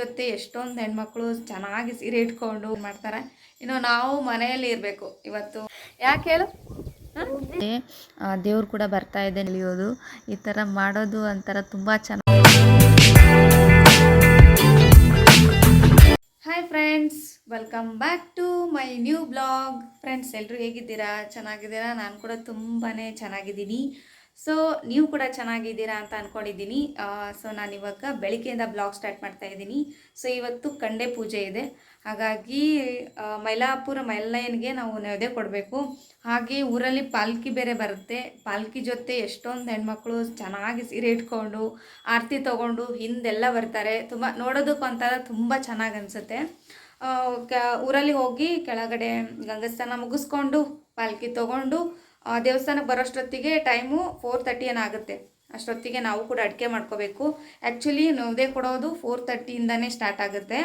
ಜೊತೆ ಎಷ್ಟೊಂದು ಹೆಣ್ಮಕ್ಳು ಚೆನ್ನಾಗಿ ಸೀರೆ ಇಟ್ಕೊಂಡು ಮಾಡ್ತಾರೆ. ಇನ್ನು ನಾವು ಮನೆಯಲ್ಲಿ ಇರಬೇಕು ಇವತ್ತು. ಯಾಕೆ ಹೇಳು? ದೇವ್ರು ಕೂಡ ಬರ್ತಾ ಇದೆ ನಿಲಿಯೋದು. ಈ ಥರ ಮಾಡೋದು ಒಂಥರ ತುಂಬ ಚೆನ್ನಾಗಿ hi friends welcome back to my new blog friends ಎಲ್ಲರೂ ಹೇಗಿದ್ದೀರಾ? ಚೆನ್ನಾಗಿದ್ದೀರಾ? ನಾನು ಕೂಡ ತುಂಬಾ ಚೆನ್ನಾಗಿದ್ದೀನಿ. ಸೊ ನೀವು ಕೂಡ ಚೆನ್ನಾಗಿದ್ದೀರಾ ಅಂತ ಅಂದ್ಕೊಂಡಿದ್ದೀನಿ ಸೊ ನಾನು ಇವಾಗ ಬೆಳಿಗ್ಗೆಯಿಂದ ಬ್ಲಾಗ್ ಸ್ಟಾರ್ಟ್ ಮಾಡ್ತಾ ಇದ್ದೀನಿ. ಸೊ ಇವತ್ತು ಕಂಡೆ ಪೂಜೆ ಇದೆ. ಹಾಗಾಗಿ ಮೈಲಾಪುರ ಮೈಲೈನ್ಗೆ ನಾವು ನೈವೇದ್ಯ ಕೊಡಬೇಕು. ಹಾಗೆ ಊರಲ್ಲಿ ಪಾಲ್ಕಿ ಬೇರೆ ಬರುತ್ತೆ. ಪಾಲ್ಕಿ ಜೊತೆ ಎಷ್ಟೊಂದು ಹೆಣ್ಮಕ್ಳು ಚೆನ್ನಾಗಿ ಸೀರೆ ಇಟ್ಕೊಂಡು, ಆರತಿ ತೊಗೊಂಡು ಹಿಂದೆಲ್ಲ ಬರ್ತಾರೆ. ತುಂಬ ನೋಡೋದಕ್ಕೆ ಒಂಥರ ತುಂಬ ಚೆನ್ನಾಗಿ ಅನಿಸುತ್ತೆ. ಊರಲ್ಲಿ ಹೋಗಿ ಕೆಳಗಡೆ ಗಂಗಸ್ಥಾನ ಮುಗಿಸ್ಕೊಂಡು, ಪಾಲ್ಕಿ ತೊಗೊಂಡು ದೇವಸ್ಥಾನಕ್ಕೆ ಬರೋಷ್ಟೊತ್ತಿಗೆ ಟೈಮು ಫೋರ್ ತರ್ಟಿ ಏನಾಗುತ್ತೆ ಅಷ್ಟೊತ್ತಿಗೆ ನಾವು ಕೂಡ ಅಡುಗೆ ಮಾಡ್ಕೋಬೇಕು. ಆ್ಯಕ್ಚುಲಿ ನವದೆ ಕೊಡೋದು ಫೋರ್ ತರ್ಟಿಯಿಂದನೇ ಸ್ಟಾರ್ಟ್ ಆಗುತ್ತೆ.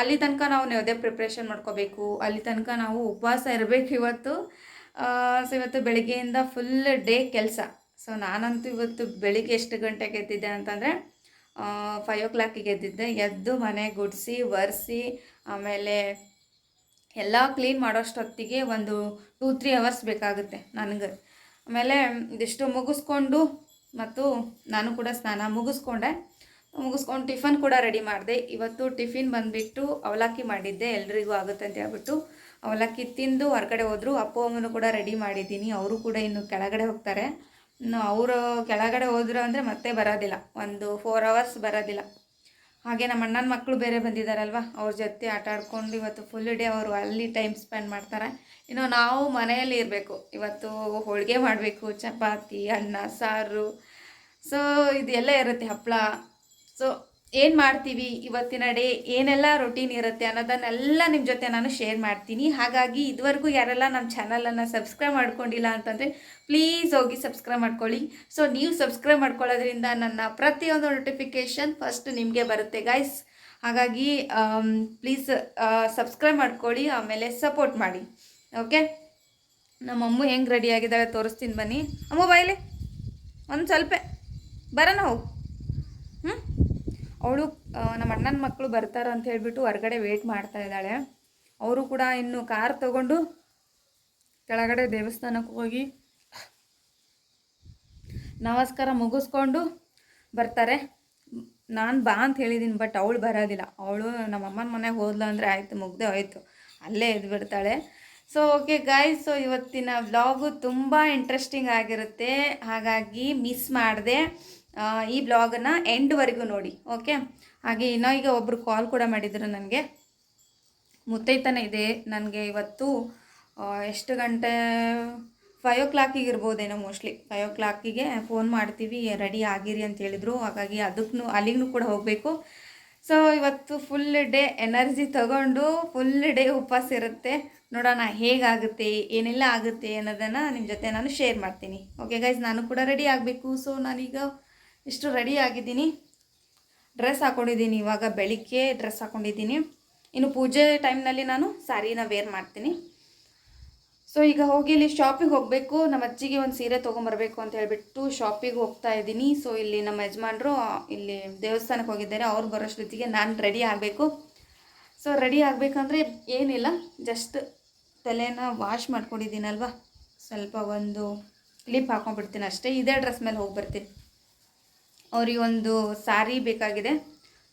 ಅಲ್ಲಿ ತನಕ ನಾವು ನವದೆ ಪ್ರಿಪ್ರೇಷನ್ ಮಾಡ್ಕೋಬೇಕು. ಅಲ್ಲಿ ತನಕ ನಾವು ಉಪವಾಸ ಇರಬೇಕು ಇವತ್ತು. ಸೊ ಇವತ್ತು ಬೆಳಿಗ್ಗೆಯಿಂದ ಫುಲ್ ಡೇ ಕೆಲಸ. ಸೊ ನಾನಂತೂ ಇವತ್ತು ಬೆಳಿಗ್ಗೆ ಎಷ್ಟು ಗಂಟೆಗೆ ಎದ್ದಿದ್ದೆ ಅಂತಂದರೆ ಫೈವ್ ಓ ಕ್ಲಾಕಿಗೆ ಎದ್ದಿದ್ದೆ. ಎದ್ದು ಮನೆ ಗುಡಿಸಿ, ಒರೆಸಿ, ಆಮೇಲೆ ಎಲ್ಲ ಕ್ಲೀನ್ ಮಾಡೋಷ್ಟೊತ್ತಿಗೆ ಒಂದು ಟೂ ತ್ರೀ ಅವರ್ಸ್ ಬೇಕಾಗುತ್ತೆ ನನಗೆ. ಆಮೇಲೆ ಇದಿಷ್ಟು ಮುಗಿಸ್ಕೊಂಡು ಮತ್ತು ನಾನು ಕೂಡ ಸ್ನಾನ ಮುಗಿಸ್ಕೊಂಡೆ. ಮುಗಿಸ್ಕೊಂಡು ಟಿಫನ್ ಕೂಡ ರೆಡಿ ಮಾಡಿದೆ. ಇವತ್ತು ಟಿಫಿನ್ ಬಂದುಬಿಟ್ಟು ಅವಲಕ್ಕಿ ಮಾಡಿದ್ದೆ. ಎಲ್ರಿಗೂ ಆಗುತ್ತೆ ಅಂತ ಹೇಳ್ಬಿಟ್ಟು ಅವಲಕ್ಕಿ ತಿಂದು ಹೊರಗಡೆ ಹೋದರು. ಅಪ್ಪ ಅಮ್ಮನೂ ಕೂಡ ರೆಡಿ ಮಾಡಿದ್ದೀನಿ. ಅವರು ಕೂಡ ಇನ್ನು ಕೆಳಗಡೆ ಹೋಗ್ತಾರೆ. ಇನ್ನು ಅವರು ಕೆಳಗಡೆ ಹೋದ್ರು ಅಂದರೆ ಮತ್ತೆ ಬರೋದಿಲ್ಲ. ಒಂದು ಫೋರ್ ಅವರ್ಸ್ ಬರೋದಿಲ್ಲ. ಹಾಗೆ ನಮ್ಮ ಅಣ್ಣನ ಮಕ್ಕಳು ಬೇರೆ ಬಂದಿದ್ದಾರಲ್ವ ಅವ್ರ ಜೊತೆ ಆಟ ಆಡ್ಕೊಂಡು ಇವತ್ತು ಫುಲ್ ಡೇ ಅವರು ಅಲ್ಲಿ ಟೈಮ್ ಸ್ಪೆಂಡ್ ಮಾಡ್ತಾರೆ. ಇನ್ನು ನಾವು ಮನೆಯಲ್ಲಿ ಇರಬೇಕು. ಇವತ್ತು ಹೋಳಿಗೆ ಮಾಡಬೇಕು, ಚಪಾತಿ, ಅನ್ನ, ಸಾರು. ಸೊ ಇದೆಲ್ಲ ಇರುತ್ತೆ ಹಪ್ಪಳ ಸೊ ಏನು ಮಾಡ್ತೀವಿ ಇವತ್ತಿನ ಡೇ? ಏನೆಲ್ಲ ರೊಟೀನ್ ಇರುತ್ತೆ ಅನ್ನೋದನ್ನೆಲ್ಲ ನಿಮ್ಮ ಜೊತೆ ನಾನು ಶೇರ್ ಮಾಡ್ತೀನಿ. ಹಾಗಾಗಿ ಇದುವರೆಗೂ ಯಾರೆಲ್ಲ ನಮ್ಮ ಚಾನಲನ್ನು ಸಬ್ಸ್ಕ್ರೈಬ್ ಮಾಡ್ಕೊಂಡಿಲ್ಲ ಅಂತಂದರೆ ಪ್ಲೀಸ್ ಹೋಗಿ ಸಬ್ಸ್ಕ್ರೈಬ್ ಮಾಡ್ಕೊಳ್ಳಿ. ಸೊ ನೀವು ಸಬ್ಸ್ಕ್ರೈಬ್ ಮಾಡ್ಕೊಳ್ಳೋದ್ರಿಂದ ನನ್ನ ಪ್ರತಿಯೊಂದು ನೋಟಿಫಿಕೇಷನ್ ಫಸ್ಟ್ ನಿಮಗೆ ಬರುತ್ತೆ ಗೈಸ್ ಹಾಗಾಗಿ ಪ್ಲೀಸ್ ಸಬ್ಸ್ಕ್ರೈಬ್ ಮಾಡ್ಕೊಳ್ಳಿ, ಆಮೇಲೆ ಸಪೋರ್ಟ್ ಮಾಡಿ. ಓಕೆ ನಮ್ಮ ಅಮ್ಮ ಹೆಂಗೆ ರೆಡಿ ಆಗಿದ್ದಾಳೆ ತೋರಿಸ್ತೀನಿ ಬನ್ನಿ. ಅಮ್ಮ ಬಾಯ್ಲಿ ಒಂದು ಸ್ವಲ್ಪ. ಬರೋಣ ಹೋಗು. ಅವಳು ನಮ್ಮ ಅಣ್ಣನ ಮಕ್ಕಳು ಬರ್ತಾರೆ ಅಂತ ಹೇಳಿಬಿಟ್ಟು ಹೊರಗಡೆ ವೇಟ್ ಮಾಡ್ತಾ ಇದ್ದಾಳೆ. ಅವರು ಕೂಡ ಇನ್ನು ಕಾರ್ ತಗೊಂಡು ಕೆಳಗಡೆ ದೇವಸ್ಥಾನಕ್ಕೆ ಹೋಗಿ ನಮಸ್ಕಾರ ಮುಗಿಸ್ಕೊಂಡು ಬರ್ತಾರೆ. ನಾನು ಬಾ ಅಂತ ಹೇಳಿದ್ದೀನಿ ಬಟ್ ಅವಳು ಬರೋದಿಲ್ಲ. ಅವಳು ನಮ್ಮ ಅಮ್ಮನ ಮನೆಗೆ ಹೋದ್ಲು ಅಂದರೆ ಆಯಿತು, ಮುಗ್ದೆ ಹೋಯ್ತು. ಅಲ್ಲೇ ಎದ್ದು ಬಿಡ್ತಾಳೆ ಸೊ ಓಕೆ ಗಾಯ್ಸ್ ಸೊ ಇವತ್ತಿನ ವ್ಲಾಗು ತುಂಬ ಇಂಟ್ರೆಸ್ಟಿಂಗ್ ಆಗಿರುತ್ತೆ. ಹಾಗಾಗಿ ಮಿಸ್ ಮಾಡಿದೆ. ಈ ಬ್ಲಾಗನ್ನು ಎಂಡ್ವರೆಗೂ ನೋಡಿ ಓಕೆ ಹಾಗೆ ಇನ್ನೂ ಈಗ ಒಬ್ಬರು ಕಾಲ್ ಕೂಡ ಮಾಡಿದರು ನನಗೆ. ಮುತ್ತೈತನ ಇದೆ, ನನಗೆ ಇವತ್ತು ಎಷ್ಟು ಗಂಟೆ ಫೈವ್ ಓ ಕ್ಲಾಕಿಗೆ ಇರ್ಬೋದೇನೋ ಮೋಸ್ಟ್ಲಿ ಫೈವ್ ಓ ಕ್ಲಾಕಿಗೆ ಫೋನ್ ಮಾಡ್ತೀವಿ ರೆಡಿ ಆಗಿರಿ ಅಂತ ಹೇಳಿದರು. ಹಾಗಾಗಿ ಅದಕ್ಕೂ ಅಲ್ಲಿಗೂ ಕೂಡ ಹೋಗಬೇಕು. ಸೊ ಇವತ್ತು ಫುಲ್ ಡೇ ಎನರ್ಜಿ ತಗೊಂಡು ಫುಲ್ ಡೇ ಉಪವಾಸ ಇರುತ್ತೆ. ನೋಡೋಣ ಹೇಗಾಗುತ್ತೆ, ಏನೆಲ್ಲ ಆಗುತ್ತೆ ಅನ್ನೋದನ್ನು ನಿಮ್ಮ ಜೊತೆ ನಾನು ಶೇರ್ ಮಾಡ್ತೀನಿ. ಓಕೆ ಗೈಸ್ ನಾನು ಕೂಡ ರೆಡಿ ಆಗಬೇಕು. ಸೊ ನಾನೀಗ ಇಷ್ಟು ರೆಡಿ ಆಗಿದ್ದೀನಿ. ಡ್ರೆಸ್ ಹಾಕ್ಕೊಂಡಿದ್ದೀನಿ ಇವಾಗ ಬೆಳಿಗ್ಗೆ ಡ್ರೆಸ್ ಹಾಕ್ಕೊಂಡಿದ್ದೀನಿ ಇನ್ನು ಪೂಜೆ ಟೈಮ್ನಲ್ಲಿ ನಾನು ಸ್ಯಾರಿನ ವೇರ್ ಮಾಡ್ತೀನಿ. ಸೊ ಈಗ ಹೋಗಿ ಇಲ್ಲಿ ಶಾಪಿಗೆ ಹೋಗಬೇಕು. ನಮ್ಮ ಅಜ್ಜಿಗೆ ಒಂದು ಸೀರೆ ತೊಗೊಂಬರ್ಬೇಕು ಅಂತ ಹೇಳಿಬಿಟ್ಟು ಶಾಪಿಗೆ ಹೋಗ್ತಾ ಇದ್ದೀನಿ. ಸೊ ಇಲ್ಲಿ ನಮ್ಮ ಯಜಮಾನರು, ಇಲ್ಲಿ ದೇವಸ್ಥಾನಕ್ಕೆ ಹೋಗಿದ್ದಾರೆ. ಅವ್ರು ಬರೋಷ್ಟೊತ್ತಿಗೆ ನಾನು ರೆಡಿ ಆಗಬೇಕು. ಸೊ ರೆಡಿ ಆಗಬೇಕಂದ್ರೆ ಏನಿಲ್ಲ. ಜಸ್ಟ್ ತಲೆನ ವಾಶ್ ಮಾಡ್ಕೊಂಡಿದ್ದೀನಲ್ವ? ಸ್ವಲ್ಪ ಒಂದು ಕ್ಲಿಪ್ ಹಾಕೊಂಡ್ಬಿಡ್ತೀನಿ ಅಷ್ಟೇ. ಇದೇ ಡ್ರೆಸ್ ಮೇಲೆ ಹೋಗಿ ಬರ್ತೀನಿ ಅವ್ರಿಗೆ ಒಂದು ಸಾರಿ ಬೇಕಾಗಿದೆ.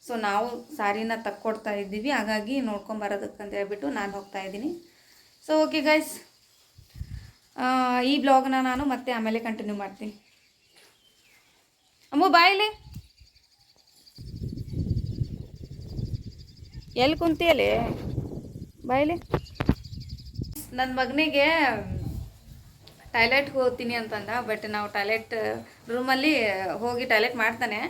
ಸೊ ನಾವು ಸಾರಿನ ತಕ್ಕೊಡ್ತಾ ಇದ್ದೀವಿ. ಹಾಗಾಗಿ ನೋಡ್ಕೊಂಬರೋದಕ್ಕಂತ ಹೇಳ್ಬಿಟ್ಟು ನಾನು ಹೋಗ್ತಾ ಇದ್ದೀನಿ. ಸೊ ಓಕೆ ಗೈಸ್ ಈ ಬ್ಲಾಗ್ನ ನಾನು ಮತ್ತೆ ಆಮೇಲೆ ಕಂಟಿನ್ಯೂ ಮಾಡ್ತೀನಿ. ಅಮ್ಮ ಬಾಯಿಲೆ ಎಲ್ಲಿ ಕುಂತಿಯಲ್ಲಿ ಬಾಯಿಲೆ ನನ್ನ ಮಗನಿಗೆ ಟಾಯ್ಲೆಟ್ಗೆ ಹೋಗ್ತೀನಿ ಅಂತಂದ ಬಟ್ ನಾವು ಟಾಯ್ಲೆಟ್ ರೂಮಲ್ಲಿ ಹೋಗಿ ಟಾಯ್ಲೆಟ್ ಮಾಡ್ತಾನೆ.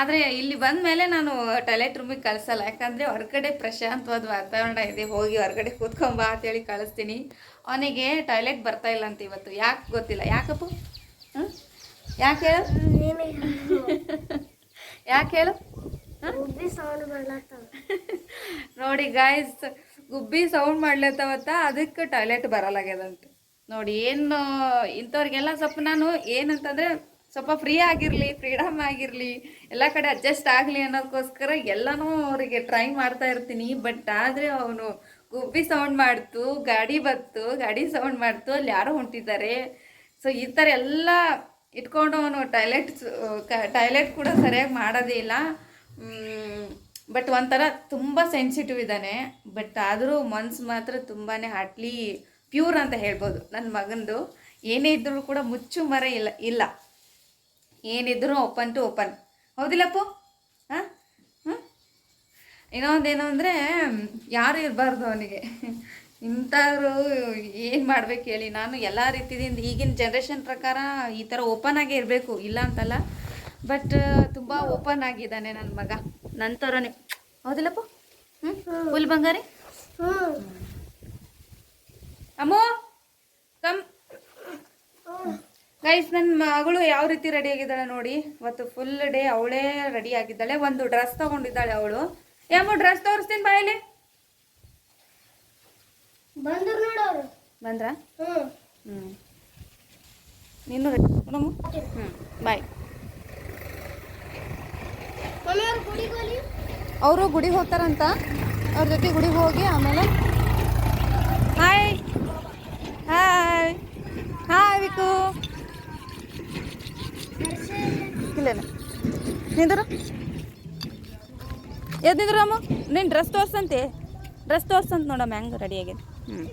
ಆದರೆ ಇಲ್ಲಿ ಬಂದ ಮೇಲೆ ನಾನು ಟಾಯ್ಲೆಟ್ ರೂಮಿಗೆ ಕಳಿಸಲ್ಲ. ಯಾಕಂದರೆ ಹೊರಗಡೆ ಪ್ರಶಾಂತವಾದ ವಾತಾವರಣ ಇದೆ. ಹೋಗಿ ಹೊರಗಡೆ ಕೂತ್ಕೊಂಬಾ ಅಂತೇಳಿ ಕಳಿಸ್ತೀನಿ. ಅವನಿಗೆ ಟಾಯ್ಲೆಟ್ ಬರ್ತಾ ಇಲ್ಲ ಅಂತ ಇವತ್ತು. ಯಾಕೆ ಗೊತ್ತಿಲ್ಲ. ಯಾಕಪ್ಪ? ಹ್ಞೂ ಯಾಕೆ ಹೇಳು? ಯಾಕೆ ಹೇಳು? ನೋಡಿ ಗಾಯ್ಸ್ ಗುಬ್ಬಿ ಸೌಂಡ್ ಮಾಡ್ಲತ್ತವತ್ತ. ಅದಕ್ಕೆ ಟಾಯ್ಲೆಟ್ ಬರಲಾಗ್ಯದಂತೆ. ನೋಡಿ, ಏನು, ಇಂಥವ್ರಿಗೆಲ್ಲ ಸ್ವಲ್ಪ ನಾನು ಏನಂತಂದರೆ, ಸ್ವಲ್ಪ ಫ್ರೀ ಆಗಿರಲಿ ಫ್ರೀಡಮ್ ಆಗಿರಲಿ, ಎಲ್ಲ ಕಡೆ ಅಡ್ಜಸ್ಟ್ ಆಗಲಿ ಅನ್ನೋದಕ್ಕೋಸ್ಕರ ಎಲ್ಲನೂ ಅವರಿಗೆ ಟ್ರೈ ಮಾಡ್ತಾ ಇರ್ತೀನಿ. ಬಟ್ ಆದರೆ ಅವನು ಗುಬ್ಬಿ ಸೌಂಡ್ ಮಾಡ್ತು, ಗಾಡಿ ಬತ್ತು, ಗಾಡಿ ಸೌಂಡ್ ಮಾಡ್ತು, ಅಲ್ಲಿ ಯಾರೋ ಹೊಂಟಿದ್ದಾರೆ. ಸೊ ಈ ಥರ ಎಲ್ಲ ಇಟ್ಕೊಂಡು ಅವನು ಟಾಯ್ಲೆಟ್ ಟಾಯ್ಲೆಟ್ ಕೂಡ ಸರಿಯಾಗಿ ಮಾಡೋದೇ ಇಲ್ಲ. ಬಟ್ ಒಂಥರ ತುಂಬ ಸೆನ್ಸಿಟಿವ್ ಇದ್ದಾನೆ. ಬಟ್ ಆದರೂ ಮನ್ಸು ಮಾತ್ರ ತುಂಬಾ ಹಾಟ್ಲಿ ಪ್ಯೂರ್ ಅಂತ ಹೇಳ್ಬೋದು. ನನ್ನ ಮಗನದು ಏನೇ ಇದ್ದರೂ ಕೂಡ ಮುಚ್ಚು ಮರ ಇಲ್ಲ ಇಲ್ಲ. ಏನಿದ್ರು ಓಪನ್ ಟು ಓಪನ್ ಹೌದಿಲ್ಲಪ್ಪು? ಹಾಂ? ಹ್ಞೂ ಇನ್ನೊಂದೇನು ಅಂದರೆ ಯಾರು ಇರಬಾರ್ದು ಅವನಿಗೆ? ಇಂಥವ್ರು ಏನು ಮಾಡ್ಬೇಕು ಹೇಳಿ? ನಾನು ಎಲ್ಲ ರೀತಿಯಿಂದ ಈಗಿನ ಜನ್ರೇಷನ್ ಪ್ರಕಾರ ಈ ಥರ ಓಪನ್ ಆಗೇ ಇರಬೇಕು ಇಲ್ಲ ಅಂತಲ್ಲ. ಬಟ್ ತುಂಬ ಓಪನ್ ಆಗಿದ್ದಾನೆ ನನ್ನ ಮಗ. ನನ್ನ ಥರನೇ ಹೌದಿಲ್ಲಪ್ಪ? ಹ್ಞೂ ಫುಲ್ ಬಂಗಾರಿ ಅಮ್ಮೋ ಕಮ್. ಗೈಸ್ ನನ್ನ ಮಗಳು ಯಾವ ರೀತಿ ರೆಡಿ ಆಗಿದ್ದಾಳೆ ನೋಡಿ. ಇವತ್ತು ಫುಲ್ ಡೇ ಅವಳೇ ರೆಡಿ ಆಗಿದ್ದಾಳೆ. ಒಂದು ಡ್ರೆಸ್ ತಗೊಂಡಿದ್ದಾಳೆ ಅವಳು. ಯಾಮೋ ಡ್ರೆಸ್ ತೋರಿಸ್ತೀನಿ ಬಾಯಲ್ಲಿ. ಬಂದ್ರು ನೋಡೋರು ಬಂದ್ರಾ? ಹ್ಮ್. ಹ್ಞೂ ನೀನು ರೆಡಿ ಹ್ಞೂ ಬಾಯ್ ಅವರು ಗುಡಿಗೆ ಹೋಗ್ತಾರಂತ. ಅವ್ರ ಜೊತೆ ಗುಡಿಗೆ ಹೋಗಿ ಆಮೇಲೆ. ಹಾಯ್ ಹಾಯ್ ಹಾಯ್ ವಿಕು ಇಲ್ಲ ನಿಂದರು? ಎದ್ ನಿಂದ್ರು ಅಮ್ಮ ನೀನು ಡ್ರೆಸ್ ತೋರ್ಸಂತೆ. ಡ್ರೆಸ್ ತೋರ್ಸಂತ ನೋಡಮ್ಮ ಹೆಂಗೆ ರೆಡಿ ಆಗಿದೆ ಹ್ಞೂ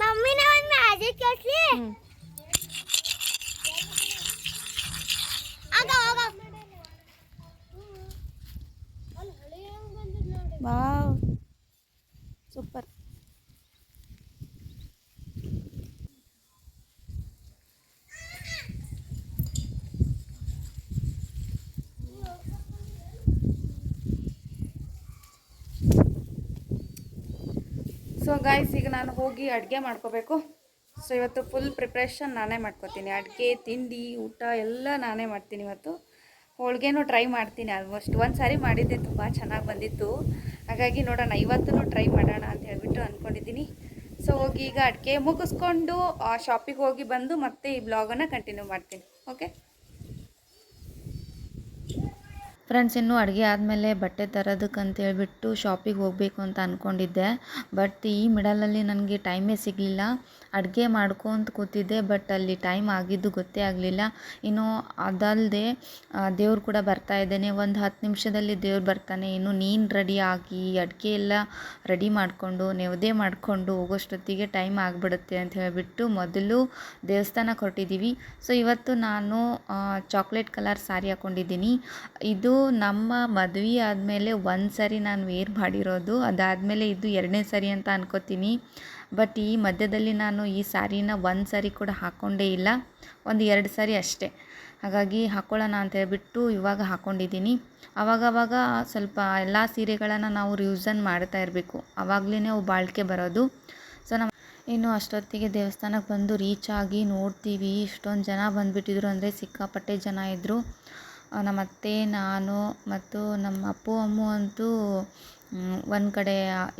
ಮಮ್ಮಿನ ಒಂದು ಮ್ಯಾಜಿಕ್ ಕೇಳಿಸ್ಲಿ ಹ್ಞೂ ಆಗ ಆಗ ವಾವ್ ಸೂಪರ್ ಸೊ ಗಾಯ್ಸ್ ಈಗ ನಾನು ಹೋಗಿ ಅಡುಗೆ ಮಾಡ್ಕೋಬೇಕು. ಸೊ ಇವತ್ತು ಫುಲ್ ಪ್ರಿಪ್ರೇಷನ್ ನಾನೇ ಮಾಡ್ಕೋತೀನಿ. ಅಡುಗೆ, ತಿಂಡಿ, ಊಟ ಎಲ್ಲ ನಾನೇ ಮಾಡ್ತೀನಿ ಇವತ್ತು. ಹೋಳಿಗೆನೂ ಟ್ರೈ ಮಾಡ್ತೀನಿ ಆಲ್ಮೋಸ್ಟ್ ಒಂದು ಸಾರಿ ಮಾಡಿದ್ದೆ, ತುಂಬ ಚೆನ್ನಾಗಿ ಬಂದಿತ್ತು. ಹಾಗಾಗಿ ನೋಡೋಣ ಇವತ್ತೂ ಟ್ರೈ ಮಾಡೋಣ ಅಂತ ಹೇಳಿಬಿಟ್ಟು ಅಂದ್ಕೊಂಡಿದ್ದೀನಿ ಸೊ ಹೋಗಿ ಈಗ ಅಡುಗೆ ಮುಗಿಸ್ಕೊಂಡು ಶಾಪಿಗೆ ಹೋಗಿ ಬಂದು ಮತ್ತೆ ಈ ಬ್ಲಾಗನ್ನು ಕಂಟಿನ್ಯೂ ಮಾಡ್ತೀನಿ. ಓಕೆ ಫ್ರೆಂಡ್ಸ್ ಇನ್ನು ಅಡುಗೆ ಆದಮೇಲೆ ಬಟ್ಟೆ ತರೋದಕ್ಕಂತೇಳ್ಬಿಟ್ಟು ಶಾಪಿಗೆ ಹೋಗಬೇಕು ಅಂತ ಅಂದ್ಕೊಂಡಿದ್ದೆ ಬಟ್ ಈ ಮಿಡಲಲ್ಲಿ ನನಗೆ ಟೈಮೇ ಸಿಗಲಿಲ್ಲ. ಅಡುಗೆ ಮಾಡ್ಕೊತ ಕೂತಿದ್ದೆ ಬಟ್ ಅಲ್ಲಿ ಟೈಮ್ ಆಗಿದ್ದು ಗೊತ್ತೇ ಆಗಲಿಲ್ಲ. ಇನ್ನು ಅದಲ್ಲದೆ ದೇವ್ರು ಕೂಡ ಬರ್ತಾ ಇದ್ದೇನೆ. ಒಂದು ಹತ್ತು ನಿಮಿಷದಲ್ಲಿ ದೇವ್ರು ಬರ್ತಾನೆ. ಇನ್ನು ನೀನು ರೆಡಿ ಆಗಿ ಅಡುಗೆ ಎಲ್ಲ ರೆಡಿ ಮಾಡಿಕೊಂಡು, ನೆವದೇ ಮಾಡಿಕೊಂಡು ಹೋಗೋಷ್ಟೊತ್ತಿಗೆ ಟೈಮ್ ಆಗಿಬಿಡುತ್ತೆ ಅಂತ ಹೇಳಿಬಿಟ್ಟು ಮೊದಲು ದೇವಸ್ಥಾನಕ್ಕೆ ಹೊರಟಿದ್ದೀವಿ ಸೊ ಇವತ್ತು ನಾನು ಚಾಕ್ಲೇಟ್ ಕಲರ್ ಸ್ಯಾರಿ ಹಾಕ್ಕೊಂಡಿದ್ದೀನಿ ಇದು ನಮ್ಮ ಮದುವೆ ಆದಮೇಲೆ ಒಂದು ಸರಿ ನಾನು ವೇರ್ ಮಾಡಿರೋದು, ಅದಾದಮೇಲೆ ಇದು ಎರಡನೇ ಸರಿ ಅಂತ ಅನ್ಕೋತೀನಿ. ಬಟ್ ಈ ಮಧ್ಯದಲ್ಲಿ ನಾನು ಈ ಸ್ಯಾರಿನ ಒಂದು ಸರಿ ಕೂಡ ಹಾಕ್ಕೊಂಡೇ ಇಲ್ಲ. ಒಂದು ಎರಡು ಸಾರಿ ಅಷ್ಟೇ. ಹಾಗಾಗಿ ಹಾಕ್ಕೊಳ್ಳೋಣ ಅಂತ ಹೇಳ್ಬಿಟ್ಟು ಇವಾಗ ಹಾಕ್ಕೊಂಡಿದ್ದೀನಿ ಅವಾಗವಾಗ ಸ್ವಲ್ಪ ಎಲ್ಲ ಸೀರೆಗಳನ್ನು ನಾವು ರಿವಿಸನ್ ಮಾಡ್ತಾ ಇರಬೇಕು. ಆವಾಗಲೇ ಅವು ಬಾಳಿಕೆ ಬರೋದು. ಸೊ ನಮ್ಮ ಇನ್ನು ಅಷ್ಟೊತ್ತಿಗೆ ದೇವಸ್ಥಾನಕ್ಕೆ ಬಂದು ರೀಚ್ ಆಗಿ ನೋಡ್ತೀವಿ. ಇಷ್ಟೊಂದು ಜನ ಬಂದುಬಿಟ್ಟಿದ್ರು ಅಂದರೆ ಸಿಕ್ಕಾಪಟ್ಟೆ ಜನ ಇದ್ದರು ನಮ್ಮ ಅತ್ತೆ ನಾನು ಮತ್ತು ನಮ್ಮ ಅಪ್ಪು, ಅಮ್ಮು ಅಂತೂ ಒಂದು ಕಡೆ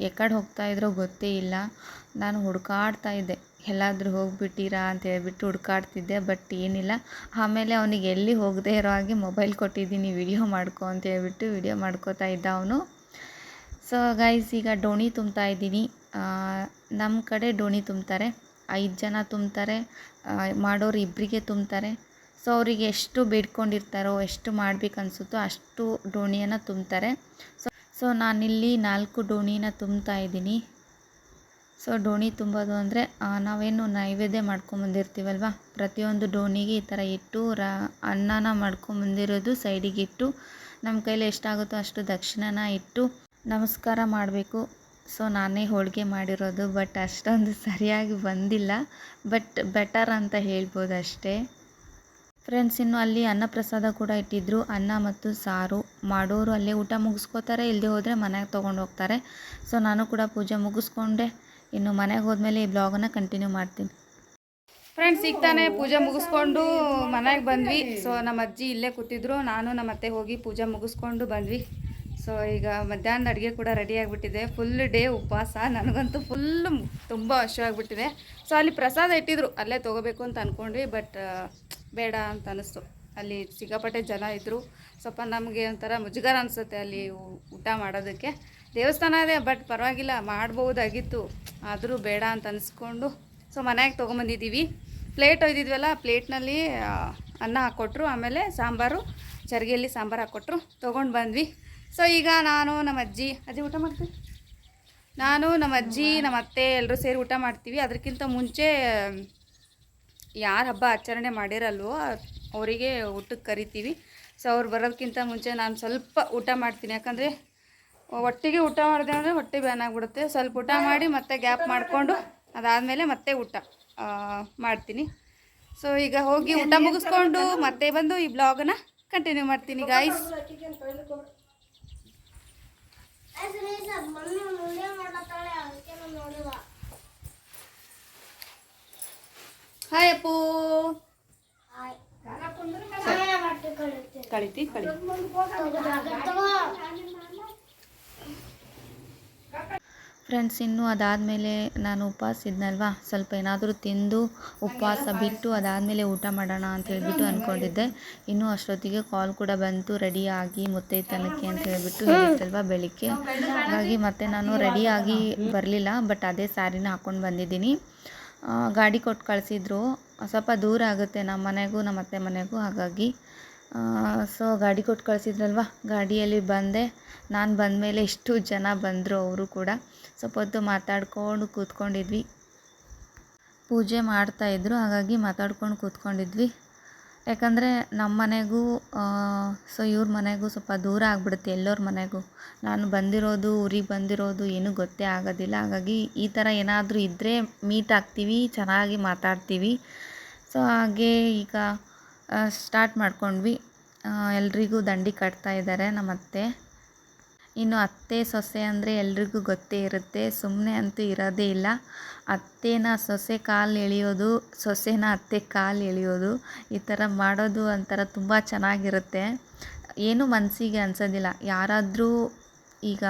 ಎಕ್ಕಡೆ ಹೋಗ್ತಾ ಗೊತ್ತೇ ಇಲ್ಲ. ನಾನು ಹುಡುಕಾಡ್ತಾ ಇದ್ದೆ. ಎಲ್ಲಾದರೂ ಹೋಗಿಬಿಟ್ಟಿರಾ ಅಂತ ಹೇಳ್ಬಿಟ್ಟು ಹುಡುಕಾಡ್ತಿದ್ದೆ, ಬಟ್ ಏನಿಲ್ಲ. ಆಮೇಲೆ ಅವನಿಗೆ ಎಲ್ಲಿ ಹೋಗದೇ ಇರೋ ಹಾಗೆ ಮೊಬೈಲ್ ಕೊಟ್ಟಿದ್ದೀನಿ, ವಿಡಿಯೋ ಮಾಡ್ಕೊ ಅಂತ ಹೇಳ್ಬಿಟ್ಟು ವಿಡಿಯೋ ಮಾಡ್ಕೋತಾ ಇದ್ದ ಅವನು. ಸೊ ಗೈಸ್ ಈಗ ಡೋಣಿ ತುಂಬ್ತಾ ಇದ್ದೀನಿ. ನಮ್ಮ ಕಡೆ ಡೋಣಿ ತುಂಬ್ತಾರೆ. ಐದು ಜನ ತುಂಬ್ತಾರೆ. ಮಾಡೋರು ಇಬ್ಬರಿಗೆ ತುಂಬ್ತಾರೆ. ಸೊ ಅವರಿಗೆ ಎಷ್ಟು ಬೇಡ್ಕೊಂಡಿರ್ತಾರೋ, ಎಷ್ಟು ಮಾಡ್ಬೇಕು ಅನಿಸುತ್ತೋ ಅಷ್ಟು ಡೋಣಿಯನ್ನು ತುಂಬ್ತಾರೆ. ಸೊ ಸೊ ನಾನಿಲ್ಲಿ ನಾಲ್ಕು ಡೋಣಿನ ತುಂಬ್ತಾ ಇದ್ದೀನಿ. ಸೊ ಡೋಣಿ ತುಂಬೋದು ಅಂದರೆ ನಾವೇನು ನೈವೇದ್ಯ ಮಾಡ್ಕೊಂಬಂದಿರ್ತೀವಲ್ವ? ಪ್ರತಿಯೊಂದು ಡೋಣಿಗೆ ಈ ಥರ ಇಟ್ಟು, ರ, ಅನ್ನನ ಮಾಡ್ಕೊಂಬಂದಿರೋದು ಸೈಡಿಗೆ ಇಟ್ಟು, ನಮ್ಮ ಕೈಲಿ ಎಷ್ಟಾಗುತ್ತೋ ಅಷ್ಟು ದಕ್ಷಿಣನ ಇಟ್ಟು ನಮಸ್ಕಾರ ಮಾಡಬೇಕು. ಸೊ ನಾನೇ ಹೋಳಿಗೆ ಮಾಡಿರೋದು, ಬಟ್ ಅಷ್ಟೊಂದು ಸರಿಯಾಗಿ ಬಂದಿಲ್ಲ. ಬಟ್ ಬೆಟರ್ ಅಂತ ಹೇಳ್ಬೋದು ಅಷ್ಟೇ ಫ್ರೆಂಡ್ಸ್ ಇನ್ನು ಅಲ್ಲಿ ಅನ್ನಪ್ರಸಾದ ಕೂಡ ಇಟ್ಟಿದ್ರು. ಅನ್ನ ಮತ್ತು ಸಾರು ಮಾಡೋರು ಅಲ್ಲೇ ಊಟ ಮುಗಿಸ್ಕೋತಾರೆ. ಇಲ್ಲದೆ ಹೋದರೆ ಮನೆಗೆ ತೊಗೊಂಡು ಹೋಗ್ತಾರೆ. ಸೊ ನಾನು ಕೂಡ ಪೂಜೆ ಮುಗಿಸ್ಕೊಂಡೆ. ಇನ್ನು ಮನೆಗೆ ಹೋದ್ಮೇಲೆ ಈ ಬ್ಲಾಗನ್ನು ಕಂಟಿನ್ಯೂ ಮಾಡ್ತೀನಿ. ಫ್ರೆಂಡ್ಸ್ ಈಗ ತಾನೇ ಪೂಜೆ ಮುಗಿಸ್ಕೊಂಡು ಮನೆಗೆ ಬಂದ್ವಿ. ಸೊ ನಮ್ಮ ಅಜ್ಜಿ ಇಲ್ಲೇ ಕೂತಿದ್ರು. ನಾನು ನಮ್ಮ ಅತ್ತೆ ಹೋಗಿ ಪೂಜೆ ಮುಗಿಸ್ಕೊಂಡು ಬಂದ್ವಿ. ಸೊ ಈಗ ಮಧ್ಯಾಹ್ನದ ಅಡುಗೆ ಕೂಡ ರೆಡಿ ಆಗಿಬಿಟ್ಟಿದೆ. ಫುಲ್ ಡೇ ಉಪವಾಸ. ನನಗಂತೂ ಫುಲ್ಲು ತುಂಬ ಆಗಿಬಿಟ್ಟಿದೆ. ಸೊ ಅಲ್ಲಿ ಪ್ರಸಾದ ಇಟ್ಟಿದ್ರು. ಅಲ್ಲೇ ತೊಗೋಬೇಕು ಅಂತ ಅಂದ್ಕೊಂಡ್ವಿ ಬಟ್ ಬೇಡ ಅಂತ ಅನ್ನಿಸ್ತು. ಅಲ್ಲಿ ಸಿಕ್ಕಾಪಟ್ಟೆ ಜನ ಇದ್ದರು ಸ್ವಲ್ಪ ನಮಗೆ ಒಂಥರ ಮುಜುಗರ ಅನಿಸುತ್ತೆ ಅಲ್ಲಿ ಊಟ ಮಾಡೋದಕ್ಕೆ. ದೇವಸ್ಥಾನ ಅದೇ ಬಟ್ ಪರವಾಗಿಲ್ಲ ಮಾಡ್ಬೋದಾಗಿತ್ತು ಆದರೂ ಬೇಡ ಅಂತ ಅನಿಸ್ಕೊಂಡು ಸೊ ಮನೆಯಾಗೆ ತೊಗೊಂಬಂದಿದ್ದೀವಿ. ಪ್ಲೇಟ್ ಒಯ್ದಿದ್ವಲ್ಲ, ಪ್ಲೇಟ್ನಲ್ಲಿ ಅನ್ನ ಹಾಕ್ಕೊಟ್ರು ಆಮೇಲೆ ಸಾಂಬಾರು, ಚರ್ಗೆಯಲ್ಲಿ ಸಾಂಬಾರು ಹಾಕ್ಕೊಟ್ರು ತೊಗೊಂಡು ಬಂದ್ವಿ. ಸೊ ಈಗ ನಾನು, ನಮ್ಮ ಅಜ್ಜಿ ಅಜ್ಜಿ ಊಟ ಮಾಡ್ತೀವಿ ನಾನು, ನಮ್ಮ ಅಜ್ಜಿ, ನಮ್ಮ ಅತ್ತೆ ಎಲ್ಲರೂ ಸೇರಿ ಊಟ ಮಾಡ್ತೀವಿ. ಅದಕ್ಕಿಂತ ಮುಂಚೆ ಯಾರು ಹಬ್ಬ ಆಚರಣೆ ಮಾಡಿರಲ್ವೋ ಅವರಿಗೆ ಊಟಕ್ಕೆ ಕರಿತೀವಿ. ಸೊ ಅವ್ರು ಬರೋದಕ್ಕಿಂತ ಮುಂಚೆ ನಾನು ಸ್ವಲ್ಪ ಊಟ ಮಾಡ್ತೀನಿ. ಯಾಕಂದರೆ ಒಟ್ಟಿಗೆ ಊಟ ಮಾಡಿದೆ ಅಂದರೆ ಹೊಟ್ಟೆ ಬ್ಯಾನ್ ಆಗಿಬಿಡುತ್ತೆ. ಸ್ವಲ್ಪ ಊಟ ಮಾಡಿ ಮತ್ತೆ ಗ್ಯಾಪ್ ಮಾಡಿಕೊಂಡು ಅದಾದಮೇಲೆ ಮತ್ತೆ ಊಟ ಮಾಡ್ತೀನಿ. ಸೊ ಈಗ ಹೋಗಿ ಊಟ ಮುಗಿಸ್ಕೊಂಡು ಮತ್ತೆ ಬಂದು ಈ ಬ್ಲಾಗನ್ನು ಕಂಟಿನ್ಯೂ ಮಾಡ್ತೀನಿ ಗಾಯ್ಸ್ ಹಾಯ್ ಅಪ್ಪು ಕಳಿತಿ ಕಳಿ ಫ್ರೆಂಡ್ಸ್ ಇನ್ನು ಅದಾದಮೇಲೆ ನಾನು ಉಪವಾಸ ಇದ್ನಲ್ವಾ ಸ್ವಲ್ಪ ಏನಾದರೂ ತಿಂದು ಉಪವಾಸ ಬಿಟ್ಟು ಅದಾದಮೇಲೆ ಊಟ ಮಾಡೋಣ ಅಂತ ಹೇಳಿಬಿಟ್ಟು ಅಂದ್ಕೊಂಡಿದ್ದೆ ಇನ್ನೂ ಅಷ್ಟೊತ್ತಿಗೆ ಕಾಲ್ ಕೂಡ ಬಂತು ರೆಡಿಯಾಗಿ ಮುತ್ತೈತನಕ್ಕೆ ಅಂತ ಹೇಳಿಬಿಟ್ಟು ಹೇಳಿತ್ತಲ್ವ ಬೆಳಿಗ್ಗೆ. ಹಾಗಾಗಿ ಮತ್ತೆ ನಾನು ರೆಡಿಯಾಗಿ ಬರಲಿಲ್ಲ ಬಟ್ ಅದೇ ಸ್ಯಾರಿನ ಹಾಕ್ಕೊಂಡು ಬಂದಿದ್ದೀನಿ. ಗಾಡಿ ಕೊಟ್ಟು ಕಳಿಸಿದ್ರು. ಸ್ವಲ್ಪ ದೂರ ಆಗುತ್ತೆ ನಮ್ಮ ಮನೆಗೂ, ನಮ್ಮ ಅತ್ತೆ ಮನೆಗೂ ಹಾಗಾಗಿ. ಸೊ ಗಾಡಿ ಕೊಟ್ಟು ಕಳಿಸಿದ್ರಲ್ವ? ಗಾಡಿಯಲ್ಲಿ ಬಂದೆ. ನಾನು ಬಂದ ಮೇಲೆ ಎಷ್ಟು ಜನ ಬಂದರು ಅವರು ಕೂಡ. ಸ್ವಲ್ಪ ಹೊತ್ತು ಮಾತಾಡ್ಕೊಂಡು ಕೂತ್ಕೊಂಡಿದ್ವಿ. ಪೂಜೆ ಮಾಡ್ತಾಯಿದ್ರು ಹಾಗಾಗಿ ಮಾತಾಡ್ಕೊಂಡು ಕೂತ್ಕೊಂಡಿದ್ವಿ. ಯಾಕಂದರೆ ನಮ್ಮ ಮನೆಗೂ ಸೊ ಇವ್ರ ಮನೆಗೂ ಸ್ವಲ್ಪ ದೂರ ಆಗ್ಬಿಡುತ್ತೆ ಎಲ್ಲರ ಮನೆಗೂ. ನಾನು ಬಂದಿರೋದು, ಊರಿಗೆ ಬಂದಿರೋದು ಏನೂ ಗೊತ್ತೇ ಆಗೋದಿಲ್ಲ. ಹಾಗಾಗಿ ಈ ಥರ ಏನಾದರೂ ಇದ್ದರೆ ಮೀಟ್ ಆಗ್ತೀವಿ, ಚೆನ್ನಾಗಿ ಮಾತಾಡ್ತೀವಿ. ಸೊ ಹಾಗೆ ಈಗ ಸ್ಟಾರ್ಟ್ ಮಾಡ್ಕೊಂಡ್ವಿ. ಎಲ್ರಿಗೂ ದಂಡಿ ಕಟ್ತಾ ಇದ್ದಾರೆ ನಮ್ಮ ಅತ್ತೆ ಇನ್ನು ಅತ್ತೆ, ಸೊಸೆ ಅಂದರೆ ಎಲ್ರಿಗೂ ಗೊತ್ತೇ ಇರುತ್ತೆ. ಸುಮ್ಮನೆ ಅಂತೂ ಇರೋದೇ ಇಲ್ಲ. ಅತ್ತೆನ ಸೊಸೆ ಕಾಲು ಎಳೆಯೋದು, ಸೊಸೆನ ಅತ್ತೆ ಕಾಲು ಎಳೆಯೋದು, ಈ ಥರ ಮಾಡೋದು ಒಂಥರ ತುಂಬ ಚೆನ್ನಾಗಿರುತ್ತೆ. ಏನೂ ಮನಸ್ಸಿಗೆ ಅನ್ಸೋದಿಲ್ಲ. ಯಾರಾದರೂ ಈಗ